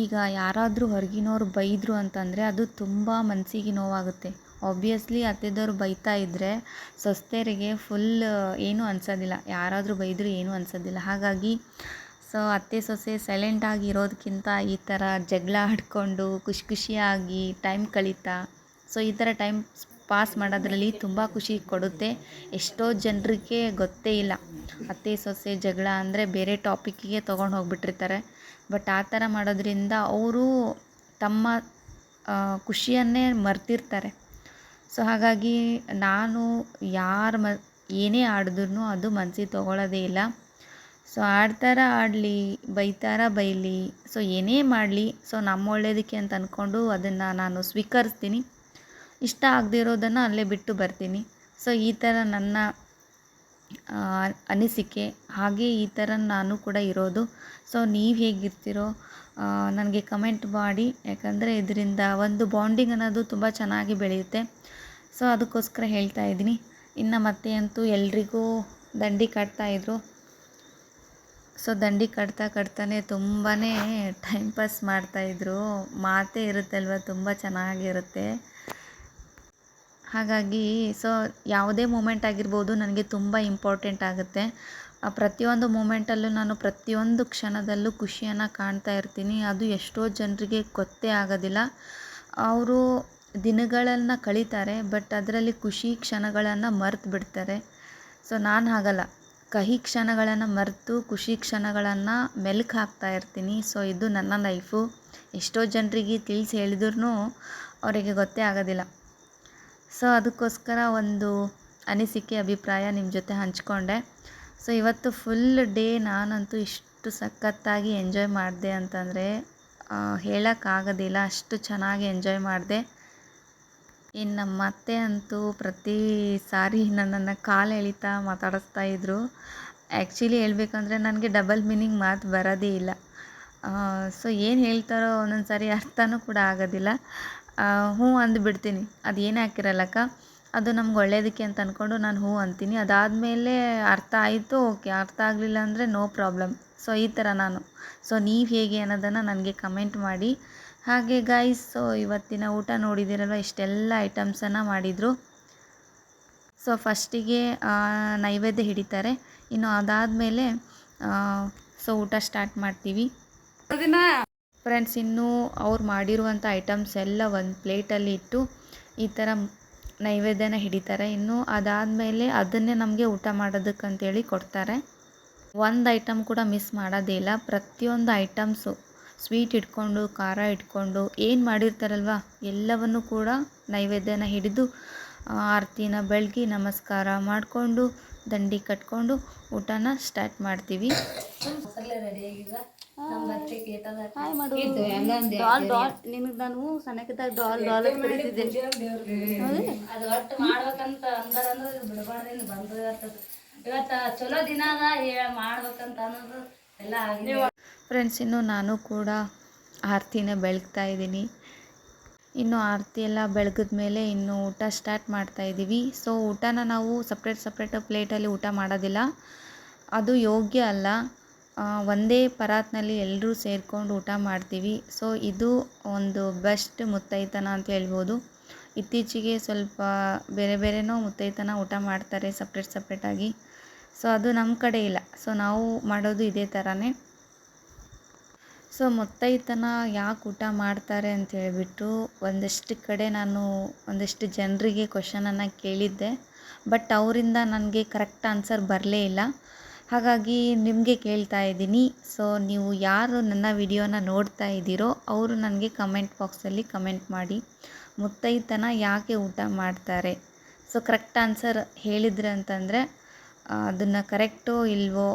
ಈಗ ಯಾರಾದರೂ ಹೊರಗಿನವ್ರು ಬೈದರು ಅಂತಂದರೆ ಅದು ತುಂಬ ಮನಸ್ಸಿಗೆ ನೋವಾಗುತ್ತೆ. ಆಬ್ವಿಯಸ್ಲಿ ಅತ್ತೆದವ್ರು ಬೈತಾ ಇದ್ದರೆ ಸೊಸೆಯರಿಗೆ ಫುಲ್ ಏನೂ ಅನ್ಸೋದಿಲ್ಲ. ಯಾರಾದರೂ ಬೈದರೂ ಏನೂ ಅನ್ಸೋದಿಲ್ಲ. ಹಾಗಾಗಿ ಸೊ ಅತ್ತೆ ಸೊಸೆ ಸೈಲೆಂಟಾಗಿ ಇರೋದಕ್ಕಿಂತ ಈ ಥರ ಜಗಳ ಆಡ್ಕೊಂಡು ಖುಷಿ ಖುಷಿಯಾಗಿ ಟೈಮ್ ಕಳೀತಾ. ಸೊ ಈ ಥರ ಟೈಮ್ ಪಾಸ್ ಮಾಡೋದ್ರಲ್ಲಿ ತುಂಬ ಖುಷಿ ಕೊಡುತ್ತೆ. ಎಷ್ಟೋ ಜನರಿಗೆ ಗೊತ್ತೇ ಇಲ್ಲ. ಅತ್ತೆ ಸೊಸೆ ಜಗಳ ಅಂದರೆ ಬೇರೆ ಟಾಪಿಕ್ಕಿಗೆ ತೊಗೊಂಡು ಹೋಗ್ಬಿಟ್ಟಿರ್ತಾರೆ. ಬಟ್ ಆ ಥರ ಮಾಡೋದ್ರಿಂದ ಅವರು ತಮ್ಮ ಖುಷಿಯನ್ನೇ ಮರ್ತಿರ್ತಾರೆ. ಸೊ ಹಾಗಾಗಿ ನಾನು ಯಾರು ಮ, ಏನೇ ಆಡಿದ್ರು ಅದು ಮನ್ಸಿಗೆ ತೊಗೊಳ್ಳೋದೇ ಇಲ್ಲ. ಸೊ ಆಡ್ತಾರ ಆಡಲಿ, ಬೈತಾರ ಬೈಲಿ, ಸೊ ಏನೇ ಮಾಡಲಿ, ಸೊ ನಮ್ಮ ಒಳ್ಳೇದಕ್ಕೆ ಅಂತ ಅಂದ್ಕೊಂಡು ಅದನ್ನು ನಾನು ಸ್ವೀಕರಿಸ್ತೀನಿ. ಇಷ್ಟ ಆಗದಿರೋದನ್ನು ಅಲ್ಲೇ ಬಿಟ್ಟು ಬರ್ತೀನಿ. ಸೊ ಈ ಥರ ನನ್ನ ಅನಿಸಿಕೆ, ಹಾಗೆ ಈ ಥರ ನಾನು ಕೂಡ ಇರೋದು. ಸೊ ನೀವು ಹೇಗಿರ್ತೀರೋ ನನಗೆ ಕಮೆಂಟ್ ಮಾಡಿ. ಯಾಕಂದರೆ ಇದರಿಂದ ಒಂದು ಬಾಂಡಿಂಗ್ ಅನ್ನೋದು ತುಂಬ ಚೆನ್ನಾಗಿ ಬೆಳೆಯುತ್ತೆ. ಸೊ ಅದಕ್ಕೋಸ್ಕರ ಹೇಳ್ತಾ ಇದ್ದೀನಿ. ಇನ್ನು ಮತ್ತೆ ಅಂತೂ ಎಲ್ರಿಗೂ ದಂಡಿ ಕಟ್ತಾಯಿದ್ರು ಸೊ ದಂಡಿ ಕಟ್ತಾ ಕಟ್ತಾನೆ ತುಂಬಾ ಟೈಮ್ ಪಾಸ್ ಮಾಡ್ತಾಯಿದ್ರು ಮಾತೇ ಇರುತ್ತಲ್ವ, ತುಂಬ ಚೆನ್ನಾಗಿರುತ್ತೆ. ಹಾಗಾಗಿ ಸೊ ಯಾವುದೇ ಮೂಮೆಂಟ್ ಆಗಿರ್ಬೋದು ನನಗೆ ತುಂಬ ಇಂಪಾರ್ಟೆಂಟ್ ಆಗುತ್ತೆ. ಆ ಪ್ರತಿಯೊಂದು ಮೂಮೆಂಟಲ್ಲೂ ನಾನು ಪ್ರತಿಯೊಂದು ಕ್ಷಣದಲ್ಲೂ ಖುಷಿಯನ್ನು ಕಾಣ್ತಾ ಇರ್ತೀನಿ. ಅದು ಎಷ್ಟೋ ಜನರಿಗೆ ಗೊತ್ತೇ ಆಗೋದಿಲ್ಲ. ಅವರು ದಿನಗಳನ್ನು ಕಳೀತಾರೆ ಬಟ್ ಅದರಲ್ಲಿ ಖುಷಿ ಕ್ಷಣಗಳನ್ನು ಮರೆತು ಬಿಡ್ತಾರೆ. ಸೊ ನಾನು ಹಾಗಲ್ಲ. ಕಹಿ ಕ್ಷಣಗಳನ್ನು ಮರೆತು ಖುಷಿ ಕ್ಷಣಗಳನ್ನು ಮೆಲ್ಕು ಹಾಕ್ತಾ ಇರ್ತೀನಿ. ಸೊ ಇದು ನನ್ನ ಲೈಫು ಎಷ್ಟೋ ಜನರಿಗೆ ತಿಳಿಸಿ ಹೇಳಿದ್ರು ಅವರಿಗೆ ಗೊತ್ತೇ ಆಗೋದಿಲ್ಲ. ಸೊ ಅದಕ್ಕೋಸ್ಕರ ಒಂದು ಅನಿಸಿಕೆ, ಅಭಿಪ್ರಾಯ ನಿಮ್ಮ ಜೊತೆ ಹಂಚ್ಕೊಂಡೆ. ಸೊ ಇವತ್ತು ಫುಲ್ ಡೇ ನಾನಂತೂ ಇಷ್ಟು ಸಖತ್ತಾಗಿ ಎಂಜಾಯ್ ಮಾಡಿದೆ ಅಂತಂದರೆ ಹೇಳೋಕ್ಕಾಗೋದಿಲ್ಲ ಅಷ್ಟು ಚೆನ್ನಾಗಿ ಎಂಜಾಯ್ ಮಾಡಿದೆ. ಇನ್ನು ನಮ್ಮ ಅತ್ತೆ ಅಂತೂ ಪ್ರತಿ ಸಾರಿ ನನ್ನನ್ನು ಕಾಲು ಎಳಿತಾ ಮಾತಾಡಿಸ್ತಾ ಇದ್ದರು ಆ್ಯಕ್ಚುಲಿ ಹೇಳ್ಬೇಕಂದ್ರೆ ನನಗೆ ಡಬಲ್ ಮೀನಿಂಗ್ ಮಾತು ಬರೋದೇ ಇಲ್ಲ. ಸೊ ಏನು ಹೇಳ್ತಾರೋ ಒಂದೊಂದು ಸಾರಿ ಅರ್ಥನೂ ಕೂಡ ಆಗೋದಿಲ್ಲ. ಹ್ಞೂ ಅಂದುಬಿಡ್ತೀನಿ. ಅದು ಏನೇ ಹಾಕಿರಲ್ಲಕ್ಕ? ಅದು ನಮ್ಗೆ ಒಳ್ಳೇದಕ್ಕೆ ಅಂತ ಅಂದ್ಕೊಂಡು ನಾನು ಹ್ಞೂ ಅಂತೀನಿ. ಅದಾದಮೇಲೆ ಅರ್ಥ ಆಯಿತು, ಓಕೆ. ಅರ್ಥ ಆಗಲಿಲ್ಲ ಅಂದರೆ ನೋ ಪ್ರಾಬ್ಲಮ್ ಸೊ ಈ ಥರ ನಾನು. ಸೊ ನೀವು ಹೇಗೆ ಅನ್ನೋದನ್ನು ನನಗೆ ಕಮೆಂಟ್ ಮಾಡಿ. ಹಾಗೆ ಗಾಯ್ಸ್ ಸೊ ಇವತ್ತಿನ ಊಟ ನೋಡಿದಿರಲ್ಲ ಇಷ್ಟೆಲ್ಲ ಐಟಮ್ಸನ್ನು ಮಾಡಿದರು. ಸೊ ಫಸ್ಟಿಗೆ ನೈವೇದ್ಯ ಹಿಡಿತಾರೆ. ಇನ್ನು ಅದಾದಮೇಲೆ ಸೊ ಊಟ ಸ್ಟಾರ್ಟ್ ಮಾಡ್ತೀವಿ. ಫ್ರೆಂಡ್ಸ್ ಇನ್ನೂ ಅವ್ರು ಮಾಡಿರುವಂಥ ಐಟಮ್ಸ್ ಎಲ್ಲ ಒಂದು ಪ್ಲೇಟಲ್ಲಿ ಇಟ್ಟು ಈ ಥರ ನೈವೇದ್ಯನ ಹಿಡಿತಾರೆ. ಇನ್ನು ಅದಾದಮೇಲೆ ಅದನ್ನೇ ನಮಗೆ ಊಟ ಮಾಡೋದಕ್ಕಂತೇಳಿ ಕೊಡ್ತಾರೆ. ಒಂದು ಐಟಮ್ ಕೂಡ ಮಿಸ್ ಮಾಡೋದೇ ಇಲ್ಲ. ಪ್ರತಿಯೊಂದು ಐಟಮ್ಸು ಸ್ವೀಟ್ ಇಟ್ಕೊಂಡು ಖಾರ ಇಟ್ಕೊಂಡು ಏನು ಮಾಡಿರ್ತಾರಲ್ವ ಎಲ್ಲವನ್ನು ಕೂಡ ನೈವೇದ್ಯನ ಹಿಡಿದು ಆರತಿನ ಬೆಳಗಿ ನಮಸ್ಕಾರ ಮಾಡಿಕೊಂಡು ದಂಡಿ ಕಟ್ಕೊಂಡು ಊಟನ ಸ್ಟಾರ್ಟ್ ಮಾಡ್ತೀವಿ. ಡಾಲ್ ಡಾಲ್. ನಿನಗೆ ನಾನು ಸಣ್ಣಕ್ಕಿದ್ದಾಗ ಡಾಲ್ ಡಾಲ್ ಅಂತ ಅದು ಒಟ್ಟು ಮಾಡ್ಬೇಕಂತ ಅಂದಾರ ಅಂದ್ರೆ ಇದು ಬಿಡಬಾರ್ದಿಂದ ಬಂದು ಇರ್ತದ ಇವತ್ತ ಚಲೋ ದಿನ ಅದ ಮಾಡ್ಬೇಕಂತ ಅನ್ನೋದು ಎಲ್ಲ ಆಗಿದೆ ಫ್ರೆಂಡ್ಸ್ ಇನ್ನು ನಾನು ಕೂಡ ಆರತಿನ ಬೆಳಗ್ತಾ ಇದ್ದೀನಿ. ಇನ್ನು ಆರತಿ ಎಲ್ಲ ಬೆಳಗಿದ ಮೇಲೆ ಇನ್ನು ಊಟ ಸ್ಟಾರ್ಟ್ ಮಾಡ್ತಾ ಇದ್ದೀವಿ. ಸೊ ಊಟನ ನಾವು ಸಪ್ರೇಟ್ ಸಪ್ರೇಟ್ ಪ್ಲೇಟಲ್ಲಿ ಊಟ ಮಾಡೋದಿಲ್ಲ. ಅದು ಯೋಗ್ಯ ಅಲ್ಲ. ಒಂದೇ ಪರಾತ್ನಲ್ಲಿ ಎಲ್ಲರೂ ಸೇರಿಕೊಂಡು ಊಟ ಮಾಡ್ತೀವಿ. ಸೊ ಇದು ಒಂದು ಬೆಸ್ಟ್ ಮುತ್ತೈತನ ಅಂತ ಹೇಳ್ಬೋದು. ಇತ್ತೀಚೆಗೆ ಸ್ವಲ್ಪ ಬೇರೆ ಬೇರೆನೋ ಮುತ್ತೈತನ ಊಟ ಮಾಡ್ತಾರೆ ಸಪ್ರೇಟ್ ಸಪ್ರೇಟಾಗಿ ಸೊ ಅದು ನಮ್ಮ ಕಡೆ ಇಲ್ಲ. ಸೊ ನಾವು ಮಾಡೋದು ಇದೇ ಥರನೇ ಸೊ ಮುತ್ತೈತನ ಯಾಕೆ ಊಟ ಮಾಡ್ತಾರೆ ಅಂತ ಹೇಳಿಬಿಟ್ಟು ಒಂದಿಷ್ಟು ಕಡೆ ನಾನು ಒಂದಿಷ್ಟು ಜನರಿಗೆ ಕ್ವಶನನ್ನು ಕೇಳಿದ್ದೆ. ಬಟ್ ಅವರಿಂದ ನನಗೆ ಕರೆಕ್ಟ್ ಆನ್ಸರ್ ಬರಲೇ ಇಲ್ಲ. ಹಾಗಾಗಿ ನಿಮಗೆ ಕೇಳ್ತಾ ಇದ್ದೀನಿ. ಸೊ ನೀವು ಯಾರು ನನ್ನ ವಿಡಿಯೋನ ನೋಡ್ತಾ ಇದ್ದೀರೋ ಅವರು ನನಗೆ ಕಮೆಂಟ್ ಬಾಕ್ಸಲ್ಲಿ ಕಮೆಂಟ್ ಮಾಡಿ ಮುತ್ತೈತನ ಯಾಕೆ ಊಟ ಮಾಡ್ತಾರೆ. ಸೊ ಕರೆಕ್ಟ್ ಆನ್ಸರ್ ಹೇಳಿದ್ರೆ ಅಂತಂದರೆ ಅದನ್ನು ಕರೆಕ್ಟೋ ಇಲ್ವೋ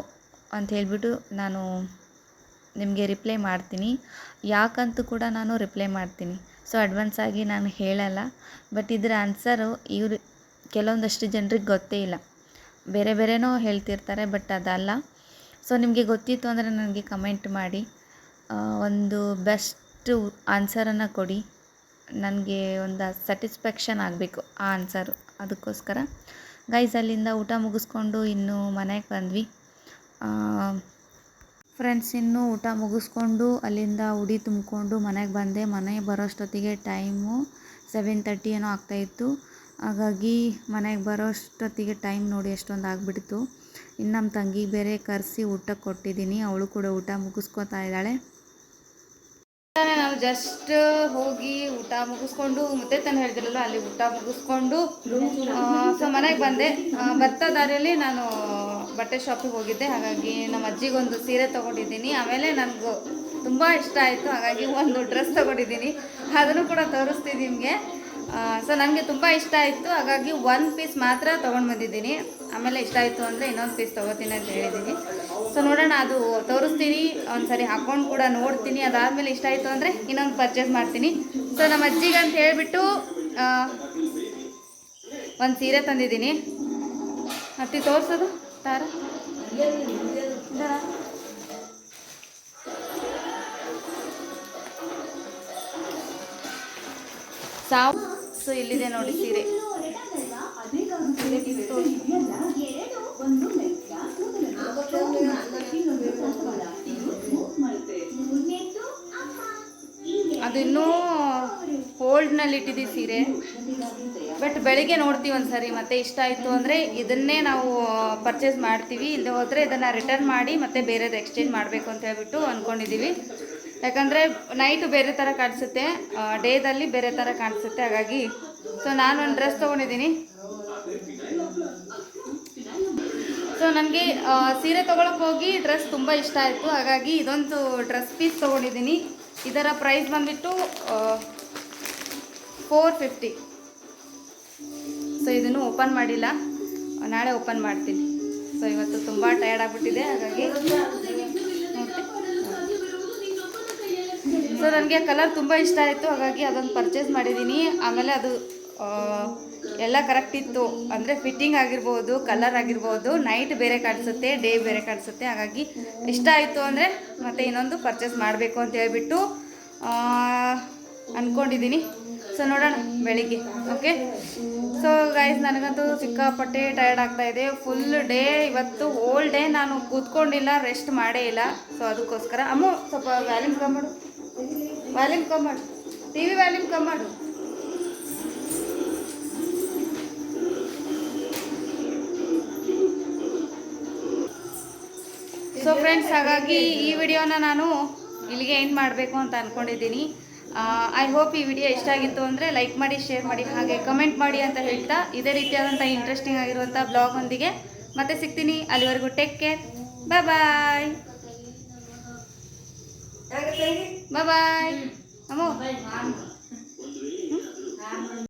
ಅಂತ ಹೇಳಿಬಿಟ್ಟು ನಾನು ನಿಮಗೆ ರಿಪ್ಲೈ ಮಾಡ್ತೀನಿ. ಯಾಕಂತೂ ಕೂಡ ನಾನು ರಿಪ್ಲೈ ಮಾಡ್ತೀನಿ. ಸೊ ಅಡ್ವಾನ್ಸ್ ಆಗಿ ನಾನು ಹೇಳಲ್ಲ. ಬಟ್ ಇದರ ಆನ್ಸರು ಇವರು, ಕೆಲವೊಂದಷ್ಟು ಜನರಿಗೆ ಗೊತ್ತೇ ಇಲ್ಲ. ಬೇರೆ ಬೇರೆನೋ ಹೇಳ್ತಿರ್ತಾರೆ ಬಟ್ ಅದಲ್ಲ. ಸೊ ನಿಮಗೆ ಗೊತ್ತಿತ್ತು ಅಂದರೆ ನನಗೆ ಕಮೆಂಟ್ ಮಾಡಿ. ಒಂದು ಬೆಸ್ಟು ಆನ್ಸರನ್ನು ಕೊಡಿ. ನನಗೆ ಒಂದು ಸ್ಯಾಟಿಸ್ಫ್ಯಾಕ್ಷನ್ ಆಗಬೇಕು ಆ ಆನ್ಸರು ಅದಕ್ಕೋಸ್ಕರ. ಗೈಸ್ ಅಲ್ಲಿಂದ ಊಟ ಮುಗಿಸ್ಕೊಂಡು ಇನ್ನು ಮನೆಗೆ ಬಂದ್ವಿ. ಫ್ರೆಂಡ್ಸ್ ಇನ್ನು ಊಟ ಮುಗಿಸ್ಕೊಂಡು ಅಲ್ಲಿಂದ ಉಡಿ ತುಂಬಿಕೊಂಡು ಮನೆಗೆ ಬಂದೆ. ಮನೆಗೆ ಬರೋಷ್ಟೊತ್ತಿಗೆ ಟೈಮು ಸೆವೆನ್ ತರ್ಟಿ ಏನೋ ಆಗ್ತಾಯಿತ್ತು ಹಾಗಾಗಿ ಮನೆಗೆ ಬರೋಷ್ಟೊತ್ತಿಗೆ ಟೈಮ್ ನೋಡಿ ಎಷ್ಟೊಂದು ಆಗಿಬಿಡ್ತು. ಇನ್ನು ನಮ್ಮ ತಂಗಿಗೆ ಬೇರೆ ಕರೆಸಿ ಊಟ ಕೊಟ್ಟಿದ್ದೀನಿ. ಅವಳು ಕೂಡ ಊಟ ಮುಗಿಸ್ಕೊತಾ ಇದ್ದಾಳೆ. ನಾವು ಜಸ್ಟ್ ಹೋಗಿ ಊಟ ಮುಗಿಸ್ಕೊಂಡು ಮತ್ತೆ ತಾನು ಹೇಳಿದ್ರಲ್ಲ, ಅಲ್ಲಿ ಊಟ ಮುಗಿಸ್ಕೊಂಡು ಸೊ ಮನೆಗೆ ಬಂದೆ. ಬರ್ತಾ ದಾರಿಯಲ್ಲಿ ನಾನು ಬಟ್ಟೆ ಶಾಪಿಗೆ ಹೋಗಿದ್ದೆ. ಹಾಗಾಗಿ ನಮ್ಮ ಅಜ್ಜಿಗೊಂದು ಸೀರೆ ತೊಗೊಂಡಿದ್ದೀನಿ. ಆಮೇಲೆ ನನಗೂ ತುಂಬ ಇಷ್ಟ ಆಯಿತು. ಹಾಗಾಗಿ ಒಂದು ಡ್ರೆಸ್ ತೊಗೊಂಡಿದ್ದೀನಿ. ಅದನ್ನು ಕೂಡ ತೋರಿಸ್ತೀನಿ ನಿಮಗೆ. ಸೊ ನನಗೆ ತುಂಬ ಇಷ್ಟ ಆಯಿತು. ಹಾಗಾಗಿ ಒಂದು ಪೀಸ್ ಮಾತ್ರ ತೊಗೊಂಡು ಬಂದಿದ್ದೀನಿ. ಆಮೇಲೆ ಇಷ್ಟ ಆಯಿತು ಅಂದರೆ ಇನ್ನೊಂದು ಪೀಸ್ ತೊಗೋತೀನಿ ಅಂತ ಹೇಳಿದ್ದೀನಿ. ಸೊ ನೋಡೋಣ, ಅದು ತೋರಿಸ್ತೀನಿ. ಒಂದ್ಸರಿ ಹಾಕ್ಕೊಂಡು ಕೂಡ ನೋಡ್ತೀನಿ. ಅದಾದಮೇಲೆ ಇಷ್ಟ ಆಯಿತು ಅಂದರೆ ಇನ್ನೊಂದು ಪರ್ಚೇಸ್ ಮಾಡ್ತೀನಿ. ಸೊ ನಮ್ಮ ಅಜ್ಜಿಗೆ ಅಂತ ಹೇಳಿಬಿಟ್ಟು ಒಂದು ಸೀರೆ ತಂದಿದ್ದೀನಿ. ಅತ್ತಿ, ತೋರಿಸೋದು? ತಾರ ಇದರ? ಸಾವು ಸೊ ಇಲ್ಲಿದೆ ನೋಡಿ ಸೀರೆ ಅದು ಇನ್ನೂ ಹೋಲ್ಡ್ನಲ್ಲಿ ಇಟ್ಟಿದ್ದೀವಿ ಸೀರೆ ಬಟ್ ಬೆಳಿಗ್ಗೆ ನೋಡ್ತೀವಿ ಒಂದ್ಸರಿ, ಮತ್ತೆ ಇಷ್ಟ ಆಯಿತು ಅಂದರೆ ಇದನ್ನೇ ನಾವು ಪರ್ಚೇಸ್ ಮಾಡ್ತೀವಿ. ಇಲ್ಲದೆ ಹೋದರೆ ಇದನ್ನು ರಿಟರ್ನ್ ಮಾಡಿ ಮತ್ತೆ ಬೇರೆದು ಎಕ್ಸ್ಚೇಂಜ್ ಮಾಡಬೇಕು ಅಂತ ಹೇಳ್ಬಿಟ್ಟು ಅಂದ್ಕೊಂಡಿದ್ದೀವಿ ಯಾಕಂದರೆ ನೈಟು ಬೇರೆ ಥರ ಕಾಣಿಸುತ್ತೆ ಡೇದಲ್ಲಿ ಬೇರೆ ಥರ ಕಾಣಿಸುತ್ತೆ. ಹಾಗಾಗಿ ಸೊ ನಾನು ಒಂದು ಡ್ರೆಸ್ ತೊಗೊಂಡಿದ್ದೀನಿ. ಸೊ ನನಗೆ ಸೀರೆ ತೊಗೊಳಕ್ಕೆ ಹೋಗಿ ಡ್ರೆಸ್ ತುಂಬ ಇಷ್ಟ ಆಯಿತು. ಹಾಗಾಗಿ ಇದೊಂದು ಡ್ರೆಸ್ ಪೀಸ್ ತೊಗೊಂಡಿದ್ದೀನಿ. ಇದರ ಪ್ರೈಸ್ ಬಂದುಬಿಟ್ಟು ಫೋರ್ ಫಿಫ್ಟಿ ಸೊ ಇದನ್ನು ಓಪನ್ ಮಾಡಿಲ್ಲ. ನಾಳೆ ಓಪನ್ ಮಾಡ್ತೀನಿ. ಸೊ ಇವತ್ತು ತುಂಬ ಟಯರ್ಡ್ ಆಗಿಬಿಟ್ಟಿದೆ, ಹಾಗಾಗಿ ಸೊ ನನಗೆ ಕಲರ್ ತುಂಬ ಇಷ್ಟ ಆಯಿತು, ಹಾಗಾಗಿ ಅದೊಂದು ಪರ್ಚೇಸ್ ಮಾಡಿದ್ದೀನಿ. ಆಮೇಲೆ ಅದು ಎಲ್ಲ ಕರೆಕ್ಟ್ ಇತ್ತು. ಅಂದರೆ ಫಿಟ್ಟಿಂಗ್ ಆಗಿರ್ಬೋದು ಕಲರ್ ಆಗಿರ್ಬೋದು ನೈಟ್ ಬೇರೆ ಕಾಣಿಸುತ್ತೆ ಡೇ ಬೇರೆ ಕಾಣಿಸುತ್ತೆ, ಹಾಗಾಗಿ ಇಷ್ಟ ಆಯಿತು ಅಂದರೆ ಮತ್ತೆ ಇನ್ನೊಂದು ಪರ್ಚೇಸ್ ಮಾಡಬೇಕು ಅಂತ ಹೇಳ್ಬಿಟ್ಟು ಅಂದ್ಕೊಂಡಿದ್ದೀನಿ ಸೊ ನೋಡೋಣ, ಬೆಳಿಗ್ಗೆ ಓಕೆ ಸೊ ಗೈಸ್ ನನಗಂತೂ ಸಿಕ್ಕಾಪಟ್ಟೆ ಟಯರ್ಡ್ ಆಗ್ತಾ ಇದೆ. ಫುಲ್ ಡೇ ಇವತ್ತು ಹೋಲ್ ಡೇ ನಾನು ಕೂತ್ಕೊಂಡಿಲ್ಲ ರೆಸ್ಟ್ ಮಾಡೇ ಇಲ್ಲ. ಸೊ ಅದಕ್ಕೋಸ್ಕರ, ಅಮ್ಮ, ಸ್ವಲ್ಪ ವ್ಯಾಲ್ಯೂಮ್ ಕಮ್ಮಿ ಮಾಡು. ವ್ಯಾಲ್ಯೂಮ್ ಕಮ್ಮಿ ಮಾಡು. ಟಿ ವಿ ವ್ಯಾಲ್ಯೂಮ್ ಕಮ್ಮಿ ಮಾಡು. ಸೊ ಫ್ರೆಂಡ್ಸ್ ಹಾಗಾಗಿ ಈ ವಿಡಿಯೋನ ನಾನು ಇಲ್ಲಿಗೆ ಏನು ಮಾಡಬೇಕು ಅಂತ ಅಂದ್ಕೊಂಡಿದ್ದೀನಿ ಐ ಹೋಪ್ ಈ ವಿಡಿಯೋ ಇಷ್ಟ ಆಗಿತ್ತು ಅಂದರೆ ಲೈಕ್ ಮಾಡಿ ಶೇರ್ ಮಾಡಿ ಹಾಗೆ ಕಮೆಂಟ್ ಮಾಡಿ ಅಂತ ಹೇಳ್ತಾ ಇದೇ ರೀತಿಯಾದಂಥ ಇಂಟ್ರೆಸ್ಟಿಂಗ್ ಆಗಿರುವಂಥ ಬ್ಲಾಗೊಂದಿಗೆ ಮತ್ತೆ ಸಿಗ್ತೀನಿ. ಅಲ್ಲಿವರೆಗೂ ಟೇಕ್ ಕೇರ್ ಬಾಯ್ ಬಾಯ್ ಬಾಯ್ ಬಾಯ್ ಅಮ್ಮೋ.